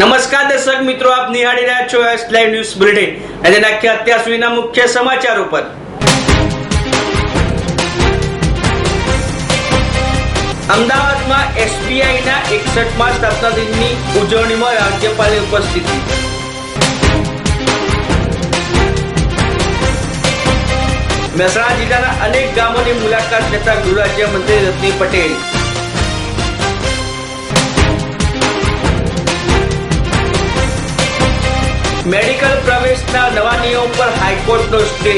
નમસ્કાર દર્શક મિત્રો, આપ નિહાળી રહ્યા છો એસ લાઈવ ન્યૂઝ બુલેટિન આજે નાખ્યા અત્યાર સુધીના મુખ્ય સમાચાર ઉપર. અમદાવાદમાં એસબીઆઈના એકસઠમાં સ્થાપના દિનની ઉજવણીમાં રાજ્યપાલની ઉપસ્થિતિ. મહેસાણા જિલ્લાના અનેક ગામોની મુલાકાત લેતા ગૃહ રાજ્યમંત્રી રત્ની પટેલ. મેડિકલ પ્રવેશના નવા નિયમ પર હાઈકોર્ટનો સ્ટે.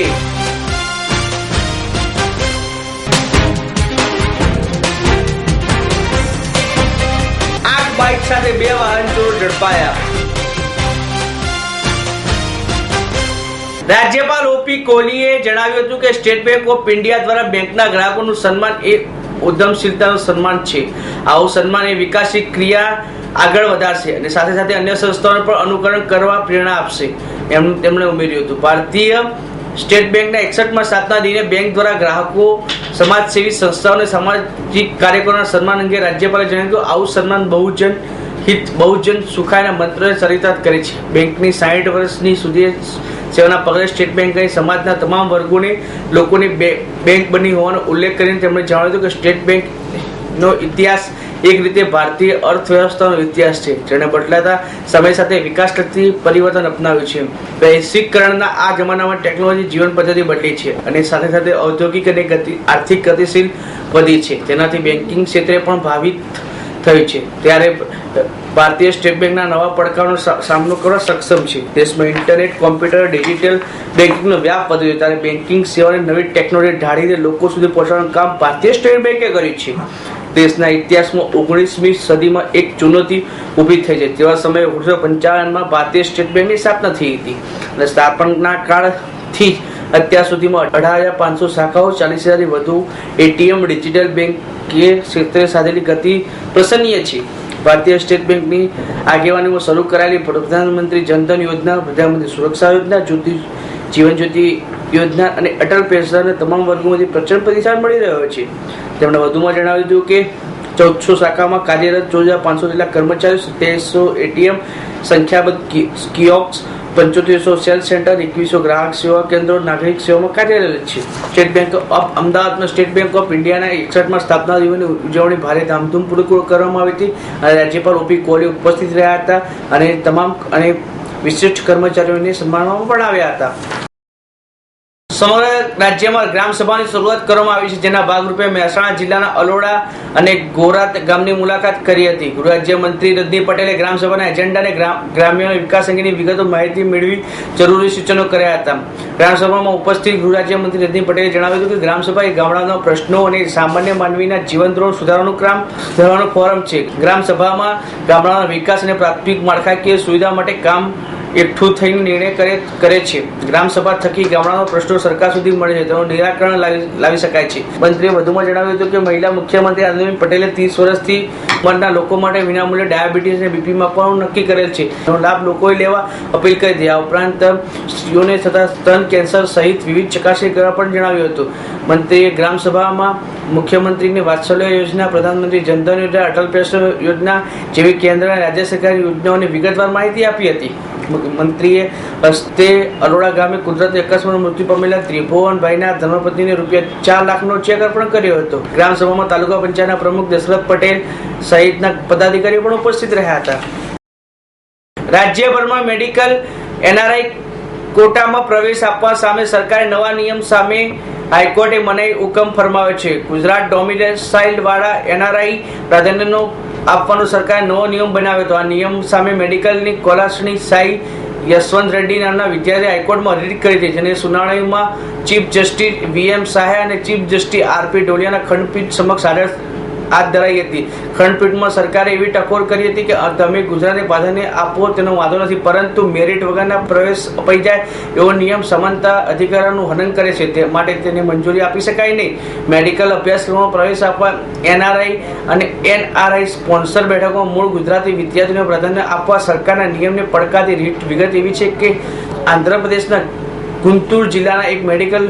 આઠ બાઇક સાથે બે વાહન ચોર ઝડપાયા. રાજ્યપાલ ઓપી કોહલીએ જણાવ્યું હતું કે સ્ટેટ બેંક ઓફ ઇન્ડિયા દ્વારા બેંકના ગ્રાહકોનું સન્માન એ ઉદ્યમશીલતાનું સન્માન છે. આવું સન્માન એ વિકાસી ક્રિયા આગળ વધારશે અને સાથે સાથે અન્ય સંસ્થાઓને પણ અનુકરણ કરવા પ્રેરણા આપશે. એમ તેમણે ઉમેર્યું હતું. ભારતીય સ્ટેટ બેંકના એકસઠમાં સ્થાપના દિને બેંક દ્વારા ગ્રાહકો, સમાજસેવી સંસ્થાઓ અને સામાજિક કાર્યકરોના સન્માન અંગે રાજ્યપાલે જણાવ્યું કે આવું સન્માન બહુજન હિત, બહુજન સુખાયના મંત્રને ચરિતાર્થ કરે છે. બેંકની સાઠ વર્ષની સુધી સેવાના પગલે સ્ટેટ બેંકે સમાજના તમામ વર્ગોને લોકોની બેંક બની હોવાનો ઉલ્લેખ કરીને તેમણે જણાવ્યું હતું કે સ્ટેટ બેંકનો ઇતિહાસ એક રીતે ભારતીય અર્થવ્યવસ્થાનો ઇતિહાસ છે. જેણે બદલાતા સમય સાથે વિકાસલક્ષી પરિવર્તન અપનાવ્યું છે. વૈશ્વિકરણના આ જમાનામાં ટેકનોલોજી જીવન પદ્ધતિ બદલી છે અને સાથે સાથે ઔદ્યોગિક અને ગતિ, આર્થિક ગતિશીલ વધી છે. તેનાથી બેન્કિંગ ક્ષેત્રે પણ ભાવિત થયું છે. ત્યારે ભારતીય સ્ટેટ બેંકના નવા પડકારનો સામનો કરવા સક્ષમ છે. દેશમાં ઇન્ટરનેટ, કોમ્પ્યુટર, ડિજિટલ બેન્કિંગનો વ્યાપ વધ્યો છે. ત્યારે બેન્કિંગ સેવાને નવી ટેકનોલોજી ઢાળીને લોકો સુધી પહોંચાડવાનું કામ ભારતીય સ્ટેટ બેંકે કર્યું છે. દેશના ઇતિહાસમાં ઓગણીસમી સદીમાં એક ચુનૌતી ઊભી થઈ છે. તેવા સમયે ઓગણીસો પંચાવનમાં ભારતીય સ્ટેટ બેંકની સ્થાપના થઈ હતી. અને સ્થાપનના કાળથી જ અત્યાર સુધીમાં અઢાર હજાર પાંચસો શાખાઓ ચાલીસ હજારથી વધુ એટીએમ, ડિજિટલ બેંકીય ક્ષેત્રે સાધેલી ગતિ પ્રસન્નીય છે. ભારતીય સ્ટેટ બેંકની આગેવાનીમાં શરૂ કરાયેલી પ્રધાનમંત્રી જનધન યોજના, પ્રધાનમંત્રી સુરક્ષા યોજના જ્યોતિ જીવન જ્યોતિ યોજના અને અટલ પેન્શનને તમામ વર્ગોમાંથી પ્રચંડ પ્રતિસાદ મળી રહ્યો છે. તેમણે વધુમાં જણાવ્યું હતું કે, ચૌદસો શાખામાં કાર્યરત ચૌદ હજાર પાંચસો જેટલા કર્મચારીઓ, સત્યાવીસો એટીએમ, સંખ્યાબંધ કિયોક્સ પંચોતેરસો સેલ્સ સેન્ટર, એકવીસો ગ્રાહક સેવા કેન્દ્રો, નાગરિક સેવામાં કાર્યરત છે. સ્ટેટ બેંક ઓફ અમદાવાદમાં સ્ટેટ બેંક ઓફ ઇન્ડિયાના એકસઠમાં સ્થાપના દિવસની ઉજવણી ભારે ધામધૂમપૂર્વક કરવામાં આવી હતી અને રાજ્યપાલ ઓપી કોહલી ઉપસ્થિત રહ્યા હતા અને તમામ અને વિશિષ્ટ કર્મચારીઓને સન્માનવામાં પણ આવ્યા હતા. સમગ્ર રાજ્યમાં ગ્રામ સભાની શરૂઆત કરવામાં આવી છે, જેના ભાગરૂપે મહેસાણા જિલ્લાના અલોડા અને ગોરા ગામની મુલાકાત કરી હતી. ગૃહ રાજ્યમંત્રી રજની પટેલે ગ્રામ સભાના એજન્ડા અને ગ્રામ- ગ્રામ્ય વિકાસ અંગેની વિગતો માહિતી મેળવી જરૂરી સૂચનો કર્યા હતા. ગ્રામ સભામાં ઉપસ્થિત ગૃહ રાજ્યમંત્રી રજની પટેલે જણાવ્યું હતું કે ગ્રામ એ ગામડાના પ્રશ્નો અને સામાન્ય માનવીના જીવન ધોરણ સુધારવાનું કામ ધરવાનું ફોરમ છે. ગ્રામ સભામાં ગામડાના વિકાસ અને પ્રાથમિક માળખાકીય સુવિધા માટે કામ એકઠું થઈને નિર્ણય કરે કરે છે. ગ્રામ સભા થકી ગામડાનો પ્રશ્નો સરકાર સુધી મળે છે. તેનું નિરાકરણ લાવી લાવી શકાય છે. મંત્રીએ વધુમાં જણાવ્યું હતું કે મહિલા મુખ્યમંત્રી આનંદીબેન પટેલે ત્રીસ વર્ષથી ઉંમરના લોકો માટે વિનામૂલ્યે ડાયાબિટીસ અને બીપી માપવાનું નક્કી કરેલ છે. તેનો લાભ લોકોએ લેવા અપીલ કરી હતી. આ ઉપરાંત સ્ત્રીઓને થતા સ્તન કેન્સર સહિત વિવિધ ચકાસણી કરવા પણ જણાવ્યું હતું. મંત્રીએ ગ્રામસભામાં મુખ્યમંત્રીની વાત્સલ્ય યોજના, પ્રધાનમંત્રી જનધન યોજના, અટલ પેન્શન યોજના જેવી કેન્દ્ર અને રાજ્ય સરકારની યોજનાઓની વિગતવાર માહિતી આપી હતી. મંત્રીએ હસ્તે અરોડા ગામે કુદરતી અકસ્માતમાં મૃત્યુ પામેલા ત્રિભુવનભાઈના ધર્મપત્નીને રૂપિયા ચાર લાખનો ચેક અર્પણ કર્યો હતો. ગ્રામ સભામાં તાલુકા પંચાયતના પ્રમુખ દશરથ પટેલ સહિતના પદાધિકારીઓ પણ ઉપસ્થિત રહ્યા હતા. રાજ્યભરમાં મેડિકલ એનઆરઆઈ કોટામાં પ્રવેશ આપવા સામે સરકારે નવા નિયમ સામે હાઈકોર્ટે મનાઈ હુકમ ફરમાવ્યો છે. ગુજરાત ડોમિસાઇલ વાળા એનઆરઆઈ પ્રાધાન્યનો આપવાનો સરકારે નવો નિયમ બનાવ્યો હતો આ નિયમ સામે મેડિકલની કોલાસની સાઈ યશવંત રેડ્ડી નામના વિદ્યાર્થીએ હાઈકોર્ટમાં અરજી કરી હતી, જેને સુનાવણીમાં ચીફ જસ્ટિસ વીએમ શાહે અને ચીફ જસ્ટિસ આરપી ડોલિયાના ખંડપીઠ સમક્ષ હાજર હાથ ધરાઈ હતી. ખંડપીઠમાં સરકારે એવી ટકોર કરી હતી કે તમે ગુજરાતને પ્રાધાન્ય આપો, તેનો વાંધો નથી, પરંતુ મેરિટ વગરના પ્રવેશ અપાઈ જાય એવો નિયમ સમાનતા અધિકારોનું હનન કરે છે. તે માટે તેને મંજૂરી આપી શકાય નહીં. મેડિકલ અભ્યાસક્રમમાં પ્રવેશ આપવા એનઆરઆઈ અને એનઆરઆઈ સ્પોન્સર બેઠકોમાં મૂળ ગુજરાતી વિદ્યાર્થીઓને પ્રાધાન્ય આપવા સરકારના નિયમને પડકારતી રીત વિગત એવી છે કે આંધ્રપ્રદેશના ગુંટૂર જિલ્લાના એક મેડિકલ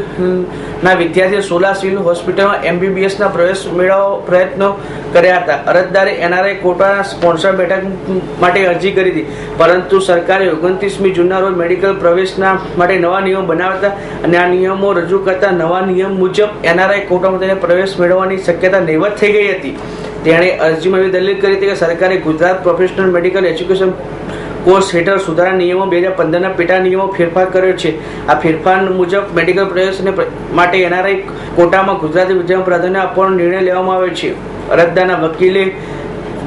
ના વિદ્યાર્થીએ સોલા સિવિલ હોસ્પિટલમાં એમબીબીએસના પ્રવેશ મેળવવા પ્રયત્નો કર્યા હતા. અરજદારે એનઆરઆઈ કોટાના સ્પોન્સર બેઠક માટે અરજી કરી હતી. પરંતુ સરકારે ઓગણત્રીસમી જૂનના રોજ મેડિકલ પ્રવેશના માટે નવા નિયમો બનાવતા અને આ નિયમો રજૂ કરતા નવા નિયમ મુજબ એનઆરઆઈ કોટામાં તેને પ્રવેશ મેળવવાની શક્યતા નહીવત થઈ ગઈ હતી. તેણે અરજીમાં એવી દલીલ કરી હતી કે સરકારે Gujarat professional medical education course હેઠળ સુધારા નિયમો બે હજાર પંદરના પેટા નિયમો ફેરફાર કર્યો છે. આ ફેરફાર મુજબ મેડિકલ પ્રવેશને પ્ર- માટે એનઆરઆઈ કોટામાં ગુજરાતી વિદ્યામાં પ્રાધાન્ય આપવાનો નિર્ણય લેવામાં આવ્યો છે. અરજદારના વકીલે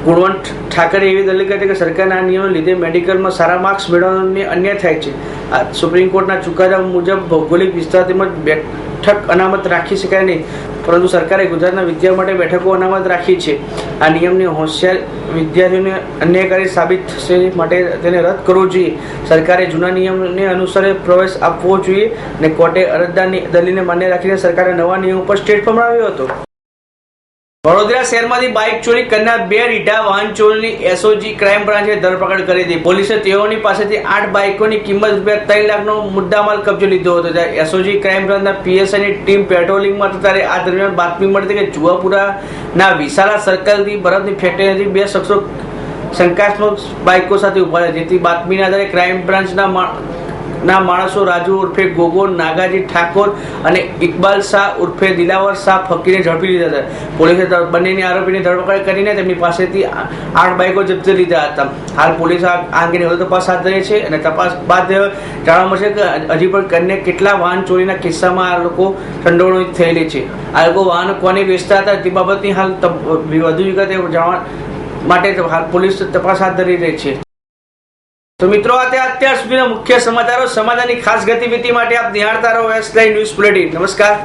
ગુણવંત ઠાકરે એવી દલીલ કરી કે સરકારના આ નિયમો લીધે મેડિકલમાં સારા માર્ક્સ મેળવવાની અન્યાય થાય છે. આ સુપ્રીમ કોર્ટના ચુકાદા મુજબ ભૌગોલિક વિસ્તાર તેમજ બેઠક અનામત રાખી શકાય નહીં. પરંતુ સરકારે ગુજરાતના વિદ્યાર્થીઓ માટે બેઠકો અનામત રાખી છે. આ નિયમને હોશિયાર વિદ્યાર્થીઓને અન્યાયકારી સાબિત થશે માટે તેને રદ કરવો જોઈએ. સરકારે જૂના નિયમને અનુસારે પ્રવેશ આપવો જોઈએ અને કોર્ટે અરજદારની દલીલને માન્ય રાખીને સરકારે નવા નિયમ ઉપર સ્ટેટ ફરમાવ્યો હતો. વડોદરા શહેરમાંથી બાઇક ચોરી કરનાર બે રીઢા વાહન ચોરીની એસઓજી ક્રાઇમ બ્રાન્ચે ધરપકડ કરી હતી. પોલીસે તેઓની પાસેથી આઠ બાઇકોની કિંમત રૂપિયા ત્રણ લાખનો મુદ્દામાલ કબજો લીધો હતો. ત્યારે એસઓજી ક્રાઇમ બ્રાન્ચના પીએસઆઈની ટીમ પેટ્રોલિંગમાં હતા ત્યારે આ દરમિયાન બાતમી મળી હતી કે જુવાપુરાના વિશાલા સર્કલથી બરફની ફેક્ટરીથી બે શખ્સો શંકાસ્પદ બાઇકો સાથે ઊભા રહ્યા જેથી બાતમીના આધારે ક્રાઇમ બ્રાન્ચના ના માણસો, રાજુ ઉર્ફે ગોગો, નાગાજી ઠાકોર અને ઇકબાલ શાહ ઉર્ફે દિલાવર શાહ ફકીરને ઝડપી લીધા હતા. પોલીસે બંનેની આરોપીની ધરપકડ કરીને તેમની પાસેથી આઠ બાઇકો જપ્ત લીધા હતા. હાલ પોલીસ આ અંગેની વધુ તપાસ હાથ ધરી છે અને તપાસ બાદ જાણવા મળશે કે હજી પણ કન્યા કેટલા વાહન ચોરીના કિસ્સામાં આ લોકો સંડોવણી થયેલી છે. આ લોકો વાહન કોને વેચતા હતા તે બાબતની હાલ વધુ વિગતે જાણવા માટે હાલ પોલીસ તપાસ હાથ ધરી રહી છે. તો મિત્રો અત્યાર સુધીના મુખ્ય સમાચારો સમાચારની ખાસ ગતિવિધિ માટે આપ નિહાળતા રહો એસ ન્યૂઝ બુલેટિન નમસ્કાર.